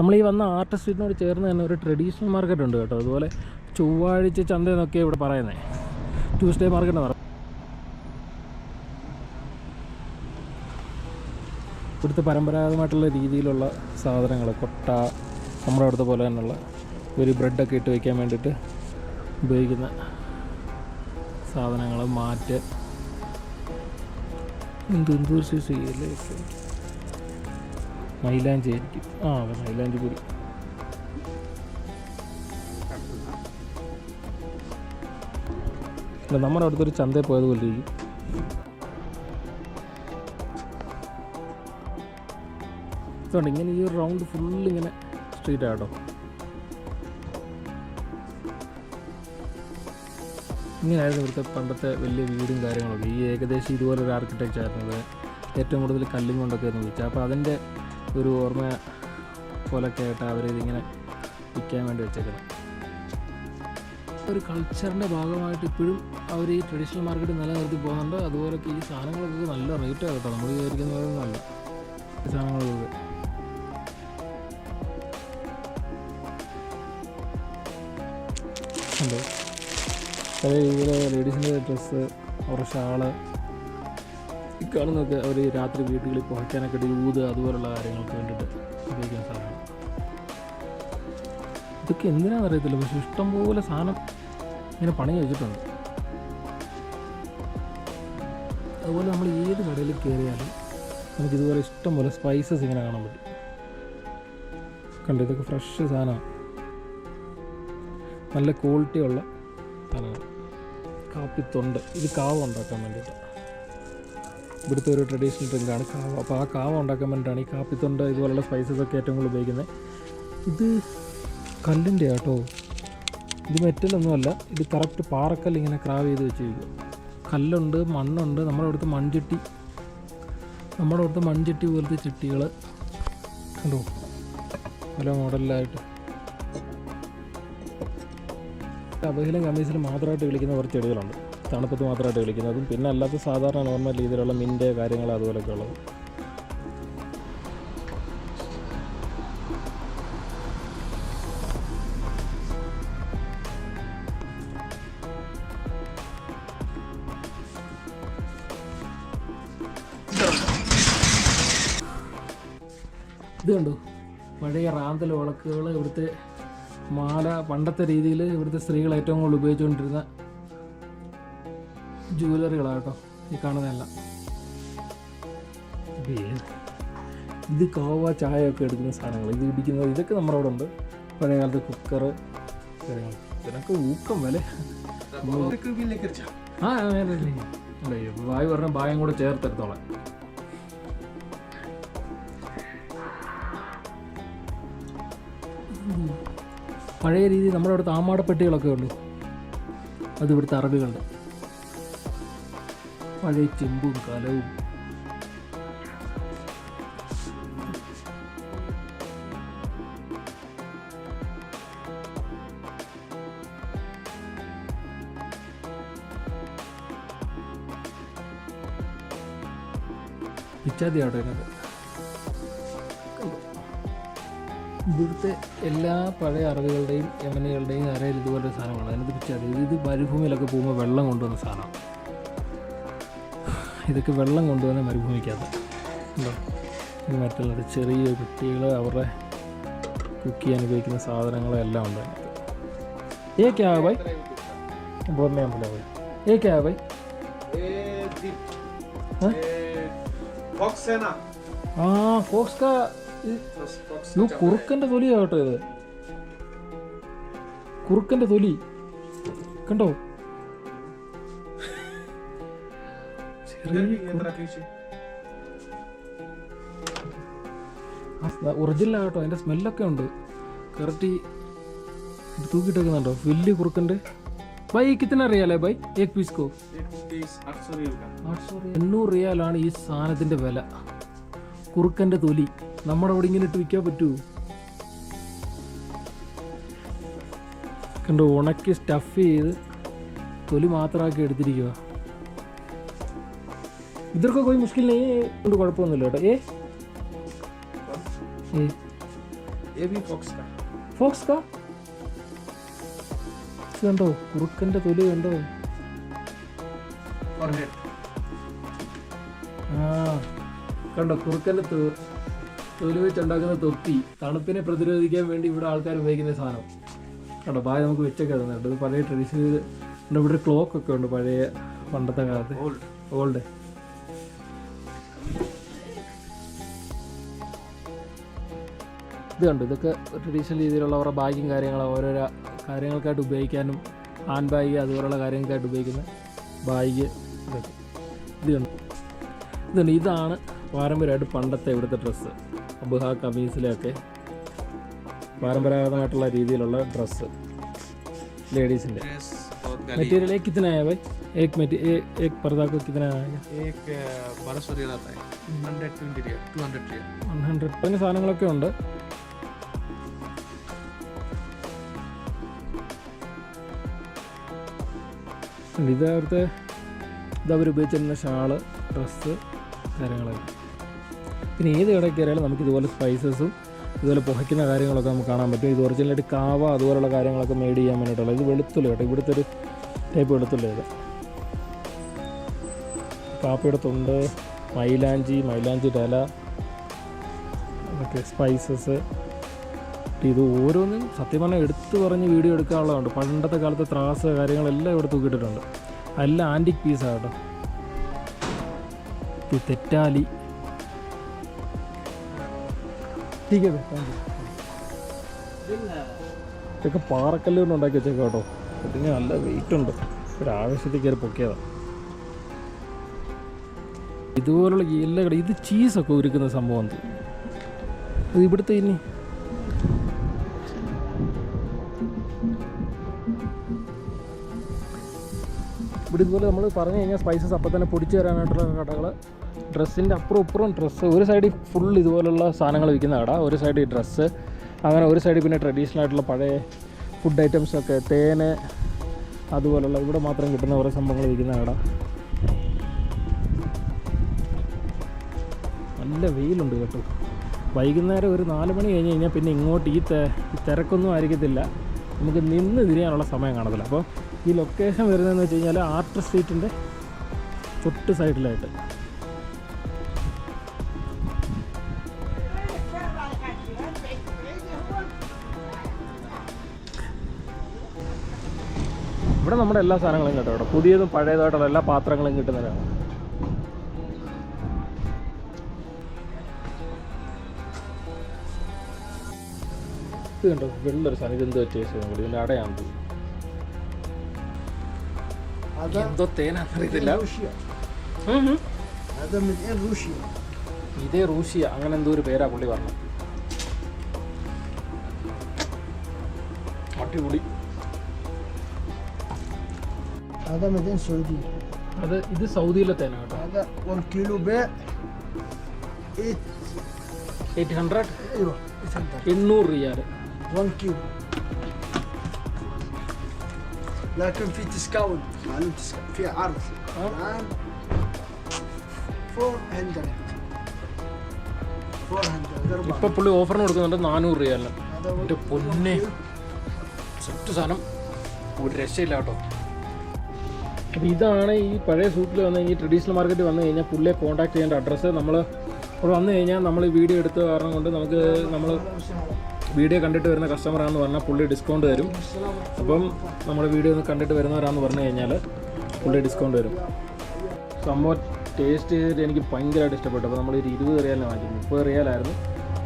നമ്മൾ ഈ വന്ന ആർട്ട് സ്ട്രീറ്റിനോട് ചേർന്ന് തന്നെ ഒരു ട്രഡീഷണൽ മാർക്കറ്റ് ഉണ്ട് കേട്ടോ. അതുപോലെ ചൊവ്വാഴ്ച ചന്ത എന്നൊക്കെ ഇവിടെ പറയുന്നത് ട്യൂസ്ഡേ മാർക്കറ്റ് പറ ഇവിടുത്തെ പരമ്പരാഗതമായിട്ടുള്ള രീതിയിലുള്ള സാധനങ്ങൾ കൊട്ട നമ്മുടെ അവിടുത്തെ പോലെ തന്നെയുള്ള ഒരു ബ്രെഡൊക്കെ ഇട്ട് വയ്ക്കാൻ വേണ്ടിയിട്ട് ഉപയോഗിക്കുന്ന സാധനങ്ങൾ മാറ്റ്. എന്ത് സീസ് ചെയ്യല്ലേ മൈലാഞ്ചി ആയിരിക്കും. ആ അതെ മൈലാഞ്ചി പൊടി. നമ്മുടെ അടുത്തൊരു ചന്തയിൽ പോയതുപോലെ ഇരിക്കും. ഇതുകൊണ്ട് ഇങ്ങനെ ഈ ഒരു റൗണ്ട് ഫുള്ള് ഇങ്ങനെ സ്ട്രീറ്റ് ആട്ടോ. ഇങ്ങനെയായിരുന്നു ഇവിടുത്തെ പണ്ടത്തെ വലിയ വീടും കാര്യങ്ങളൊക്കെ. ഈ ഏകദേശം ഇതുപോലെ ഒരു ആർക്കിടെക്ചർ ആയിരുന്നു ഏറ്റവും കൂടുതൽ കല്ലും കൊണ്ടൊക്കെ ആയിരുന്നു വിളിച്ചത്. അപ്പോൾ അതിന്റെ ഒരു ഓർമ്മ പോലൊക്കെ ആയിട്ട് അവരിതിങ്ങനെ വിൽക്കാൻ വേണ്ടി വെച്ചേക്കുന്നത്. ഒരു കൾച്ചറിന്റെ ഭാഗമായിട്ട് ഇപ്പോഴും അവർ ഈ ട്രഡീഷണൽ മാർക്കറ്റ് നിലനിർത്തി പോകുന്നുണ്ട്. അതുപോലൊക്കെ ഈ സാധനങ്ങളൊക്കെ നല്ല റേറ്റ് കേട്ടോ. നമ്മൾ വിചാരിക്കുന്ന പോലെ നല്ല ഈ സാധനങ്ങളൊക്കെ. ഉണ്ട് പല രീതിയിൽ ലേഡീസിന്റെ ഡ്രസ്സ് അവരുടെ ഷാൾ കാണുന്നതൊക്കെ അവർ രാത്രി വീടുകളിൽ പുകയ്ക്കാനൊക്കെ യൂത് അതുപോലുള്ള കാര്യങ്ങൾക്ക് വേണ്ടിയിട്ട് ഉപയോഗിക്കാൻ സാധിക്കും. ഇതൊക്കെ എന്തിനാണെന്ന് അറിയത്തില്ല. പക്ഷെ ഇഷ്ടംപോലെ സാധനം ഇങ്ങനെ പണി വെച്ചിട്ടുണ്ട്. അതുപോലെ നമ്മൾ ഏത് കടയിൽ കയറിയാലും നമുക്ക് ഇതുപോലെ ഇഷ്ടംപോലെ സ്പൈസസ് ഇങ്ങനെ കാണാൻ പറ്റും. കണ്ടു? ഇതൊക്കെ ഫ്രഷ് സാധനമാണ്. നല്ല ക്വാളിറ്റി ഉള്ള സാധനങ്ങൾ കാപ്പിത്തൊണ്ട്. ഇത് കാവ് ഉണ്ടാക്കാൻ വേണ്ടിയിട്ട്. ഇവിടുത്തെ ഒരു ട്രഡീഷണൽ ഡ്രിങ്കാണ് കാവ അപ്പോൾ ആ കാവ ഉണ്ടാക്കാൻ വേണ്ടിയിട്ടാണ് ഈ കാപ്പിത്തൊണ്ട് ഇതുപോലുള്ള സ്പൈസസ് ഒക്കെ ഏറ്റവും കൂടുതൽ ഉപയോഗിക്കുന്നത്. ഇത് കല്ലിന്റെ ആട്ടോ. ഇത് മെറ്റലൊന്നുമല്ല ഇത് കറക്റ്റ് പാറക്കല്ല് ഇങ്ങനെ ക്രാവ് ചെയ്ത് വെച്ചിരിക്കും. കല്ലുണ്ട് മണ്ണുണ്ട്. നമ്മുടെ അവിടുത്തെ മൺചട്ടി നമ്മുടെ അവിടുത്തെ മൺചട്ടി പോലത്തെ ചട്ടികൾ കണ്ടോ? പല മോഡലിലായിട്ട് അബഹിലും കമ്മീസിലും മാത്രമായിട്ട് വിളിക്കുന്ന കുറച്ച് ചെടികളുണ്ട്. തണുപ്പത്ത് മാത്രമായിട്ട് കളിക്കുന്നതും. പിന്നെ അല്ലാത്ത സാധാരണ നോർമൽ രീതിയിലുള്ള മിന്റെ കാര്യങ്ങൾ അതുപോലെയൊക്കെ ഉള്ളത്. ഇത് കണ്ടു? പഴയ റാന്തൽ വിളക്കുകൾ ഇവിടുത്തെ മാല പണ്ടത്തെ രീതിയിൽ ഇവിടുത്തെ സ്ത്രീകൾ ഏറ്റവും കൂടുതൽ ഉപയോഗിച്ചുകൊണ്ടിരുന്ന ജുവലറികളാട്ടോ ഈ കാണുന്നതെല്ലാം. ഇത് കോവ ചായ ഒക്കെ എടുക്കുന്ന സാധനങ്ങൾ ഇത് ഇടിക്കുന്നത് ഇതൊക്കെ നമ്മുടെ അവിടെ ഉണ്ട്. പഴയ കാലത്ത് കുക്കർ ഇതിനൊക്കെ ഊക്കം വില. ആ പറഞ്ഞ ഭാഗം കൂടെ ചേർത്തെടുത്തോളാം. പഴയ രീതി നമ്മുടെ അവിടുത്തെ ആമാടപ്പെട്ടികളൊക്കെ ഉള്ളു അത് ഇവിടുത്തെ അറബികളുടെ. പഴയ ചെമ്പും കലവും. ഇവിടുത്തെ എല്ലാ പഴയ അറിവുകളുടെയും യമനികളുടെയും അരയിൽ ഇതുപോലെ സാധനമാണ്. അതിനകത്ത് പിച്ചാതി ഇത് മരുഭൂമിയിലൊക്കെ പോകുമ്പോൾ വെള്ളം കൊണ്ടുവന്ന സാധനമാണ്. ഇതൊക്കെ വെള്ളം കൊണ്ടുവന്ന മരുഭൂമിക്കകത്ത്. ഉണ്ടോ മറ്റുള്ള ചെറിയ കുട്ടികൾ അവരുടെ കുക്ക് ചെയ്യാൻ ഉപയോഗിക്കുന്ന സാധനങ്ങളെല്ലാം ഉണ്ട് ഏ ക്യാബായി ബൈ? ബൈ. ഏ ക്യാബായി ബൈ? ആ? ഫോക്സ് കാ കുറുക്കന്റെ തൊലിയാകട്ടോ ഇത്. കുറുക്കന്റെ തൊലി. കണ്ടോ? इधर भी ये तरह पीछे ഒറിജിനൽ ആട്ടോ അതിൻ്റെ സ്മെല്ലൊക്കെ ഉണ്ട് കറക്റ്റ് ഇത് തൂക്കിയിട്ടേക്കുന്നുണ്ടോ വലിയ കുറുക്കൻ്റെ ബൈ കിത്തന റിയാലേ ബൈ ഏക് പീസ് കോ एक पीस आठ सौ रियल का എണ്ണൂറ് റിയാലാണ് ഈ സാധനത്തിൻ്റെ വില കുറുക്കൻ്റെ തൊലി നമ്മുടെ അവിടെ ഇങ്ങനെ ഇട്ട് വിൽക്കാൻ പറ്റുമോ കണ്ടോ ഉണക്കി സ്റ്റഫ് ചെയ്ത് തൊലി മാത്രമാക്കി എടുത്തിരിക്കുക ഇതൊക്കെ പോയി മുഷ്കിൽ കൊണ്ട് കുഴപ്പമൊന്നുമില്ല കേട്ടോ ഏ ഏ ये भी फॉक्स का ഫോക്സ് കാ ഇത് കണ്ടോ കുറുക്കൻ്റെ തൊലി കണ്ടോ और हेड ആ കണ്ടോ കുറുക്കൻ്റെ തൊ- തൊലി വെച്ചുണ്ടാക്കുന്ന തൊപ്പി തണുപ്പിനെ പ്രതിരോധിക്കാൻ വേണ്ടി ഇവിടെ ആൾക്കാർ ഉപയോഗിക്കുന്ന സാധനം കണ്ടോ ബായ് നമുക്ക് വെച്ചൊക്കെ തന്നിട്ടുണ്ട് ഇത് പഴയ ട്രഡീഷണൽ ഇവിടെ ഒരു ക്ലോക്ക് ഒക്കെ ഉണ്ട് പഴയ പണ്ടത്തെ കാലത്ത് ओल्ड ഓൾഡ് ഇത് കണ്ടു ഇതൊക്കെ ട്രഡീഷണൽ രീതിയിലുള്ള അവരുടെ ബാഗും കാര്യങ്ങളും ഓരോരോ കാര്യങ്ങൾക്കായിട്ട് ഉപയോഗിക്കാനും ഹാൻഡ് ബാഗ് അതുപോലുള്ള കാര്യങ്ങൾക്കായിട്ട് ഉപയോഗിക്കുന്ന ബാഗ് ഇതൊക്കെ. ഇത് കണ്ടു ഇതുണ്ട്. ഇതാണ് പാരമ്പര്യമായിട്ട് പണ്ടത്തെ ഇവിടുത്തെ ഡ്രസ്സ് അബുഹ കമീസിലൊക്കെ പരമ്പരാഗതമായിട്ടുള്ള രീതിയിലുള്ള ഡ്രസ്സ് ലേഡീസിന്റെ മെറ്റീരിയൽ ഏക് കിത്തന ഹൈ ഏക് ഏക് പർദാ കോ ഏക് ബാരസോ റിയാൽ ആതാ 120 200 100 സാധനങ്ങളൊക്കെ ഉണ്ട്. ഇത് അവിടുത്തെ ഇത് അവർ ഉപയോഗിച്ചിരുന്ന ഷാൾ ഡ്രസ്സ് കാര്യങ്ങളൊക്കെ പിന്നെ ഏത് കടയിൽ കയറിയാലും നമുക്ക് ഇതുപോലെ സ്പൈസസും ഇതുപോലെ പുഹയ്ക്കുന്ന കാര്യങ്ങളൊക്കെ നമുക്ക് കാണാൻ പറ്റും. ഇത് ഒറിജിനലായിട്ട് കാവ അതുപോലുള്ള കാര്യങ്ങളൊക്കെ മെയ്ഡ് ചെയ്യാൻ വേണ്ടിയിട്ടുള്ള ഇത് വെളുത്തുള്ളി കേട്ടോ. ഇവിടുത്തെ ഒരു ടൈപ്പ് വെളുത്തുള്ളി ഇത്. കാപ്പിയുടെ തൊണ്ട് മൈലാഞ്ചി മൈലാഞ്ചി ഇല അതൊക്കെ സ്പൈസസ് ഇത് ഓരോന്നും സത്യം പറഞ്ഞാൽ എടുത്തു പറഞ്ഞ് വീഡിയോ എടുക്കാനുള്ളതുണ്ട് പണ്ടത്തെ കാലത്തെ ത്രാസ് കാര്യങ്ങളെല്ലാം ഇവിടെ തൂക്കിയിട്ടുണ്ട് എല്ലാം ആന്റിക് പീസാണ് കേട്ടോ. ഇത് തെറ്റാലി. ഇതൊക്കെ പാറക്കല്ലുകൊണ്ട് ഉണ്ടാക്കി വെച്ചേക്കാം കേട്ടോ. ഇതിന് നല്ല വെയിറ്റ് ഉണ്ട്. ഒരു ആവേശത്തിൽ കയറി പൊക്കിയതാണ് ഇതുപോലുള്ള എല്ലാ കടയും ഇത് ചീസൊക്കെ ഒരുക്കുന്ന സംഭവം ഇത് ഇവിടുത്തെ ഇനി ഇവിടെ ഇതുപോലെ നമ്മൾ പറഞ്ഞു കഴിഞ്ഞാൽ സ്പൈസസ് അപ്പം തന്നെ പൊടിച്ച് തരാനായിട്ടുള്ള കടകൾ ഡ്രസ്സിന്റെ അപ്പുറം ഇപ്പുറം ഡ്രസ്സ് ഒരു സൈഡിൽ ഫുൾ ഇതുപോലുള്ള സാധനങ്ങൾ വിൽക്കുന്ന കട ഒരു സൈഡിൽ ഡ്രസ്സ് അങ്ങനെ ഒരു സൈഡിൽ പിന്നെ ട്രഡീഷണൽ ആയിട്ടുള്ള പഴയ ഫുഡ് ഐറ്റംസൊക്കെ തേന് അതുപോലുള്ള ഇവിടെ മാത്രം കിട്ടുന്ന കുറേ സംഭവങ്ങൾ വിൽക്കുന്ന കട. നല്ല വെയിലുണ്ട് കേട്ടോ. വൈകുന്നേരം ഒരു നാല് മണി കഴിഞ്ഞ് കഴിഞ്ഞാൽ പിന്നെ ഇങ്ങോട്ട് ഈ തിരക്കൊന്നും ആയിരിക്കത്തില്ല. നമുക്ക് നിന്ന് തിരിയാനുള്ള സമയം കാണത്തില്ല. അപ്പോൾ ഈ ലൊക്കേഷൻ വരുന്നതെന്ന് വെച്ച് കഴിഞ്ഞാൽ ആർട്ട് സ്ട്രീറ്റിന്റെ തൊട്ട് സൈഡിലായിട്ട് ഇവിടെ നമ്മുടെ എല്ലാ സാധനങ്ങളും കിട്ടും ഇവിടെ. പുതിയതും പഴയതായിട്ടുള്ള എല്ലാ പാത്രങ്ങളും കിട്ടുന്നതാണ്. ഇത് കണ്ടോ? വെള്ളൊരു സാധനം. ഇത് എന്ത് വെച്ച് വെച്ചാൽ ഇതിന്റെ അടയാണ് എന്തോ തേനാന്നറിയത്തില്ല ഇതേ റൂഷ്യ അങ്ങനെ എന്തോ ഒരു പേരാ പുള്ളി പറഞ്ഞു അടിപൊളി. അത് ഇത് സൗദിയിലെ തേന കേട്ടോ. കിലോ എയ്റ്റ് ഹൺഡ്രഡ് എണ്ണൂറ് റിയാൽ لكن في ديسكاونت معلوم ديسكاونت في عرض ها؟ الان 400 400 ഇപ്പൊ أربعة പുള്ളി ഓഫറിന് കൊടുക്കുന്നുണ്ട് നാനൂറ് റിയാലിന് هذا എൻ്റെ പൊന്നെ സെറ്റ് സാധനം ഒരു രക്ഷയില്ല കേട്ടോ അപ്പോൾ ഇതാണ് ഈ പഴയ സൂട്ടിൽ വന്ന് ഈ ട്രഡീഷണൽ മാർക്കറ്റിൽ വന്നു കഴിഞ്ഞാൽ പുള്ളിയെ കോൺടാക്ട് ചെയ്യേണ്ട അഡ്രസ്സ് നമ്മൾ ഇവിടെ വന്നു കഴിഞ്ഞാൽ നമ്മൾ ഈ വീഡിയോ എടുത്ത കാരണം കൊണ്ട് നമുക്ക് നമ്മൾ വീഡിയോ കണ്ടിട്ട് വരുന്ന കസ്റ്റമറാണെന്ന് പറഞ്ഞാൽ പുള്ളി ഡിസ്കൗണ്ട് തരും. അപ്പം നമ്മൾ വീഡിയോ ഒന്ന് കണ്ടിട്ട് വരുന്നവരാന്ന് പറഞ്ഞു കഴിഞ്ഞാൽ പുള്ളി ഡിസ്കൗണ്ട് തരും. സംഭവം ടേസ്റ്റ് ചെയ്തിട്ട് എനിക്ക് ഭയങ്കരമായിട്ട് ഇഷ്ടപ്പെട്ടു. അപ്പോൾ നമ്മൾ ഇരുപത് റിയാലിന് വാങ്ങിച്ചു. മുപ്പത് റിയാലായിരുന്നു.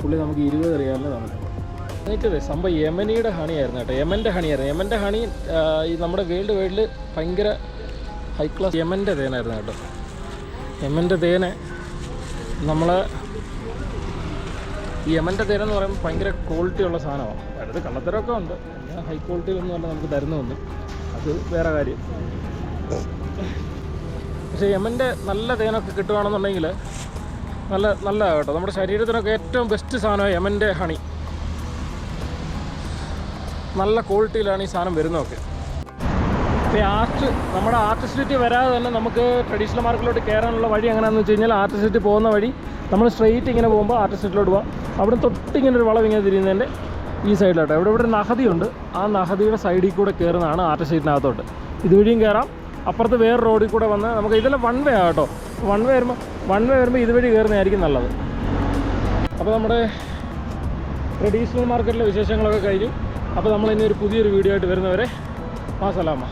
പുള്ളി നമുക്ക് ഇരുപത് റിയാലിന് തന്നിട്ടുണ്ട്. എന്നിട്ടത് സംഭവം യമനിയുടെ ഹണിയായിരുന്നു കേട്ടോ. യമന്റെ ഹണിയായിരുന്നു. യമന്റെ ഹണി ഈ നമ്മുടെ വേൾഡ് വൈഡിൽ ഭയങ്കര ഹൈ ക്ലാസ് യമന്റെ തേനായിരുന്നു കേട്ടോ. യമന്റെ തേനെ നമ്മൾ ഈ യമന്റെ തേൻ എന്ന് പറയുമ്പോൾ ഭയങ്കര ക്വാളിറ്റി ഉള്ള സാധനമാണ് അതായത് കള്ളത്തരമൊക്കെ ഉണ്ട്. എന്നാൽ ഹൈ ക്വാളിറ്റിയിലൊന്നും അല്ല നമുക്ക് തരുന്നുണ്ട് അത് വേറെ കാര്യം. പക്ഷേ യമന്റെ നല്ല തേനൊക്കെ കിട്ടുകയാണെന്നുണ്ടെങ്കിൽ നല്ല നല്ല കേട്ടോ. നമ്മുടെ ശരീരത്തിനൊക്കെ ഏറ്റവും ബെസ്റ്റ് സാധനമാണ് യമന്റെ ഹണി നല്ല ക്വാളിറ്റിയിലാണ് ഈ സാധനം വരുന്നതൊക്കെ. ഈ ആർട്ട് നമ്മുടെ ആർട്ടിസ്റ്റിറ്റി വരാതെ തന്നെ നമുക്ക് ട്രഡീഷണൽ മാർക്കറ്റിലോട്ട് കയറാനുള്ള വഴി എങ്ങനെയാണെന്ന് വെച്ച് കഴിഞ്ഞാൽ ആർട്ടിസ്റ്റിറ്റി പോകുന്ന വഴി നമ്മൾ സ്ട്രെയിറ്റ് ഇങ്ങനെ പോകുമ്പോൾ ആർട്ടിസ്റ്റിലോട്ട് പോകാം അവിടെ തൊട്ട് ഇങ്ങനെ ഒരു വളവ് ഇങ്ങനെ തിരിയുന്നതിന്റെ ഈ സൈഡിലോട്ട് ഇവിടെ ഇവിടെ ഒരു നഹതിയുണ്ട് ആ നഹതിയുടെ സൈഡിൽ കൂടെ കയറുന്നതാണ് ആർട്ട് സ്ട്രീറ്റിനകത്തോട്ട് ഇതുവഴിയും കയറാം അപ്പുറത്ത് വേറെ റോഡിൽ കൂടെ വന്ന് നമുക്ക് ഇതെല്ലാം വൺ വേ ആട്ടോ വൺ വേ വരുമ്പോൾ വൺ വേ വരുമ്പോൾ ഇതുവഴി കയറുന്നതായിരിക്കും നല്ലത്. അപ്പോൾ നമ്മുടെ ട്രഡീഷണൽ മാർക്കറ്റിലെ വിശേഷങ്ങളൊക്കെ കഴിഞ്ഞു. അപ്പോൾ നമ്മൾ ഇനി ഒരു പുതിയൊരു വീഡിയോ ആയിട്ട് വരുന്നവരെ മാസലാമ.